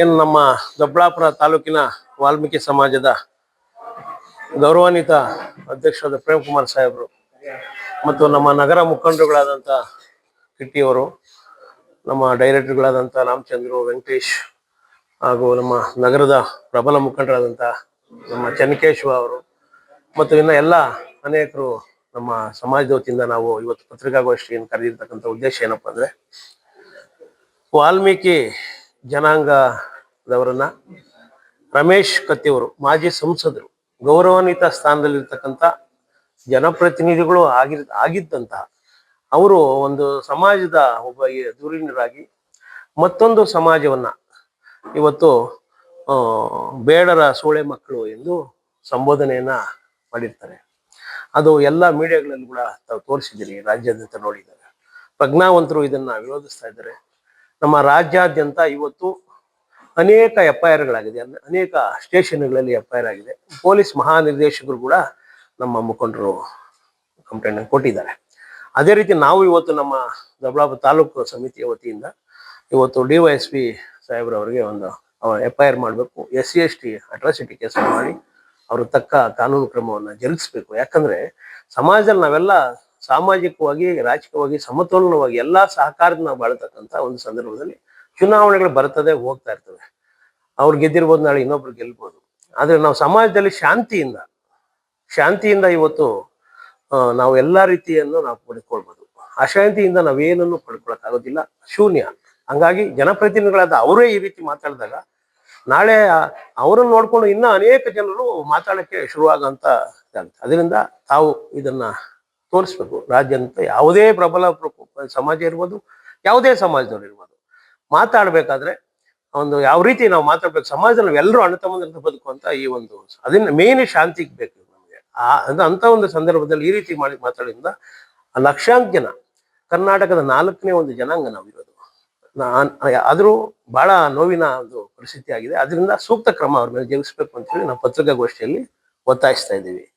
ಏನು ನಮ್ಮ ದೊಡ್ಡಬಳ್ಳಾಪುರ ತಾಲೂಕಿನ ವಾಲ್ಮೀಕಿ ಸಮಾಜದ ಗೌರವಾನ್ವಿತ ಅಧ್ಯಕ್ಷರಾದ ಪ್ರೇಮ್ ಕುಮಾರ್ ಸಾಹೇಬರು ಮತ್ತು ನಮ್ಮ ನಗರ ಮುಖಂಡರುಗಳಾದಂಥ ಕಿಟ್ಟಿಯವರು, ನಮ್ಮ ಡೈರೆಕ್ಟರ್ಗಳಾದಂಥ ರಾಮಚಂದ್ರು, ವೆಂಕಟೇಶ್ ಹಾಗೂ ನಮ್ಮ ನಗರದ ಪ್ರಬಲ ಮುಖಂಡರಾದಂಥ ನಮ್ಮ ಚನ್ನಕೇಶ್ವ ಅವರು ಮತ್ತು ಇನ್ನು ಎಲ್ಲ ಅನೇಕರು ನಮ್ಮ ಸಮಾಜದ ವತಿಯಿಂದ ನಾವು ಇವತ್ತು ಪತ್ರಿಕಾಗೋಷ್ಠಿಯನ್ನು ಕರೆದಿರ್ತಕ್ಕಂಥ ಉದ್ದೇಶ ಏನಪ್ಪ ಅಂದರೆ ವಾಲ್ಮೀಕಿ ಜನಾಂಗದವರನ್ನ ರಮೇಶ್ ಕತ್ತಿಯವರು, ಮಾಜಿ ಸಂಸದರು, ಗೌರವಾನ್ವಿತ ಸ್ಥಾನದಲ್ಲಿರ್ತಕ್ಕಂಥ ಜನಪ್ರತಿನಿಧಿಗಳು ಆಗಿರ್, ಆಗಿದ್ದಂತಹ ಅವರು ಒಂದು ಸಮಾಜದ ಒಬ್ಬ ಧುರೀಣರಾಗಿ ಮತ್ತೊಂದು ಸಮಾಜವನ್ನ ಇವತ್ತು ಬೇಡರ ಸೋಳೆ ಮಕ್ಕಳು ಎಂದು ಸಂಬೋಧನೆಯನ್ನ ಮಾಡಿರ್ತಾರೆ. ಅದು ಎಲ್ಲ ಮೀಡಿಯಾಗಳಲ್ಲಿ ಕೂಡ ತಾವು ತೋರಿಸಿದ್ದೀರಿ, ರಾಜ್ಯಾದ್ಯಂತ ನೋಡಿದ್ದಾರೆ ಪ್ರಜ್ಞಾವಂತರು ಇದನ್ನ ವಿರೋಧಿಸ್ತಾ ಇದ್ದಾರೆ. ನಮ್ಮ ರಾಜ್ಯಾದ್ಯಂತ ಇವತ್ತು ಅನೇಕ ಎಫ್ ಐ ಆರ್ಗಳಾಗಿದೆ ಅನೇಕ ಸ್ಟೇಷನ್ಗಳಲ್ಲಿ ಎಫ್ ಐ ಆರ್ ಆಗಿದೆ. ಪೊಲೀಸ್ ಮಹಾನಿರ್ದೇಶಕರು ಕೂಡ ನಮ್ಮ ಮುಖಂಡರು ಕಂಪ್ಲೇಂಟ್ ಕೊಟ್ಟಿದ್ದಾರೆ. ಅದೇ ರೀತಿ ನಾವು ಇವತ್ತು ನಮ್ಮ ದೊಡ್ಡಬಳ್ಳಾಪುರ ತಾಲೂಕು ಸಮಿತಿಯ ವತಿಯಿಂದ ಇವತ್ತು ಡಿ ವೈ ಎಸ್ ಪಿ ಸಾಹೇಬ್ರವರಿಗೆ ಒಂದು ಎಫ್ ಐ ಆರ್ ಮಾಡಬೇಕು. S C S T atrocity case ಮಾಡಿ ಅವರು ತಕ್ಕ ಕಾನೂನು ಕ್ರಮವನ್ನು ಜರುಗಿಸಬೇಕು. ಯಾಕಂದ್ರೆ ಸಮಾಜದಲ್ಲಿ ನಾವೆಲ್ಲ ಸಾಮಾಜಿಕವಾಗಿ, ರಾಜಕೀಯವಾಗಿ, ಸಮತೋಲನವಾಗಿ ಎಲ್ಲ ಸಹಕಾರದ ನಾವು ಬಾಳ್ತಕ್ಕಂಥ ಒಂದು ಸಂದರ್ಭದಲ್ಲಿ ಚುನಾವಣೆಗಳು ಬರ್ತದೆ, ಹೋಗ್ತಾ ಇರ್ತವೆ ಅವ್ರು ಗೆದ್ದಿರ್ಬೋದು, ನಾಳೆ ಇನ್ನೊಬ್ರು ಗೆಲ್ಬೋದು. ಆದ್ರೆ ನಾವು ಸಮಾಜದಲ್ಲಿ ಶಾಂತಿಯಿಂದ ಶಾಂತಿಯಿಂದ ಇವತ್ತು ನಾವು ಎಲ್ಲ ರೀತಿಯನ್ನು ನಾವು ಪಡ್ಕೊಳ್ಬೋದು ಅಶಾಂತಿಯಿಂದ ನಾವೇನನ್ನು ಪಡ್ಕೊಳಕ್ಕಾಗೋದಿಲ್ಲ. ಶೂನ್ಯ. ಹಂಗಾಗಿ ಜನಪ್ರತಿನಿಧಿಗಳಾದ ಅವರೇ ಈ ರೀತಿ ಮಾತಾಡಿದಾಗ, ನಾಳೆ ಅವರನ್ನು ನೋಡ್ಕೊಂಡು ಇನ್ನ ಅನೇಕ ಜನರು ಮಾತಾಡಕ್ಕೆ ಶುರುವಾಗಂತ ಅದರಿಂದ ತಾವು ಇದನ್ನ ತೋರಿಸ್ಬೇಕು. ರಾಜ್ಯಂತ ಯಾವುದೇ ಪ್ರಬಲ ಪ್ರ- ಸಮಾಜ ಇರ್ಬೋದು, ಯಾವುದೇ ಸಮಾಜದವ್ರು ಇರ್ಬೋದು. ಮಾತಾಡ್ಬೇಕಾದ್ರೆ ಒಂದು ಯಾವ ರೀತಿ ನಾವು ಮಾತಾಡ್ಬೇಕು, ಸಮಾಜದಲ್ಲಿ ಎಲ್ಲರೂ ಅಣ್ಣ ಬದುಕು ಅಂತ ಈ ಒಂದು ಅದನ್ನ ಮೇನ್ ಶಾಂತಿಗೆ ಬೇಕು ನಮಗೆ. ಆ, ಅಂದ್ರೆ ಅಂತ ಒಂದು ಸಂದರ್ಭದಲ್ಲಿ ಈ ರೀತಿ ಮಾಡಿ ಮಾತಾಡಿದ್ರಿಂದ ಲಕ್ಷಾಂತ ಜನ ಕರ್ನಾಟಕದ ನಾಲ್ಕನೇ ಒಂದು ಜನಾಂಗ ನಾವಿರೋದು ಆದರೂ ಬಹಳ ನೋವಿನ ಒಂದು ಪರಿಸ್ಥಿತಿ ಆಗಿದೆ. ಅದರಿಂದ ಸೂಕ್ತ ಕ್ರಮ ಅವ್ರ ಮೇಲೆ ಜರುಗಿಸ್ಬೇಕು ಅಂತ ಹೇಳಿ ನಾವು ಪತ್ರಿಕಾಗೋಷ್ಠಿಯಲ್ಲಿ ಒತ್ತಾಯಿಸ್ತಾ ಇದ್ದೀವಿ.